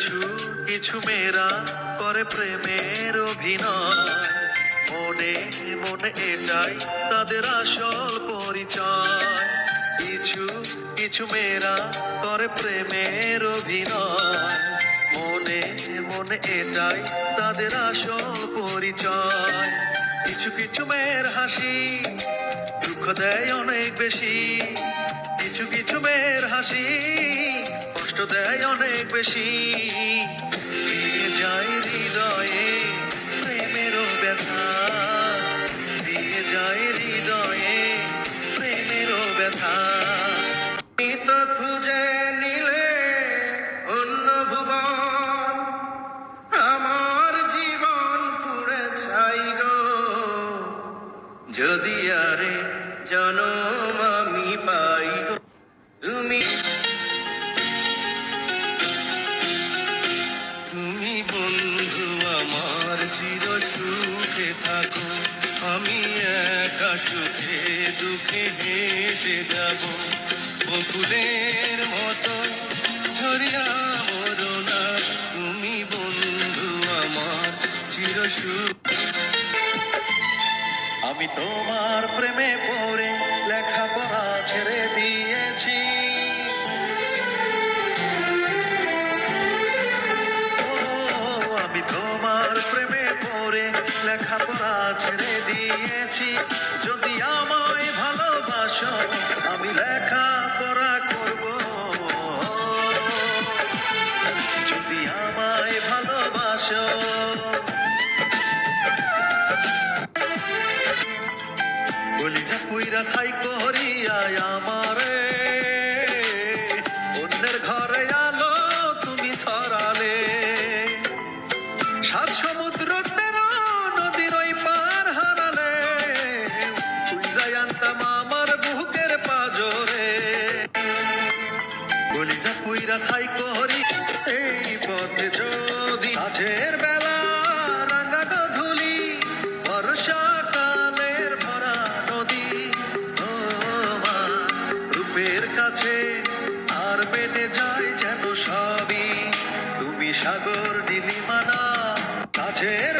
কিছু কিছু মেয়েরা করে প্রেমের অভিনয়। মনে মনে এটাই তাদের আসল পরিচয়। কিছু কিছু মেয়েরা করে প্রেমের অভিনয়। মনে মনে এটাই তাদের আসল পরিচয়। কিছু কিছু মেয়ের হাসি দুঃখ দেয় অনেক বেশি। কিছু কিছু মেয়ের হাসি দেয় অনেক বেশি। দিয়ে যায় হৃদয়ে প্রেমেরও ব্যথা। দিয়ে যায় হৃদয়ে প্রেমেরও ব্যথা। যদি আরে জনম বন্ধু আমার, চির সুখে থাকো। আমি একা সুখে, দুঃখে হেসে যাব। বকুলের মতো ঝরিয়া মরো না। তুমি বন্ধু আমার, চির সুখ আমি তোমার প্রেমে লেখাপড়া ছেড়ে দিয়েছি। যদি আমায় ভালোবাসো, আমি লেখাপড়া করব। যদি আমায় ভালোবাসো। বলি যা পুইরা সাই করিয়ায় আমারে পথে যদি আজের বেলা বর্ষাকালের ভরা নদী রূপের কাছে আর মেনে যায় যেন সবই। তুমি সাগর নীলিমানা কাছের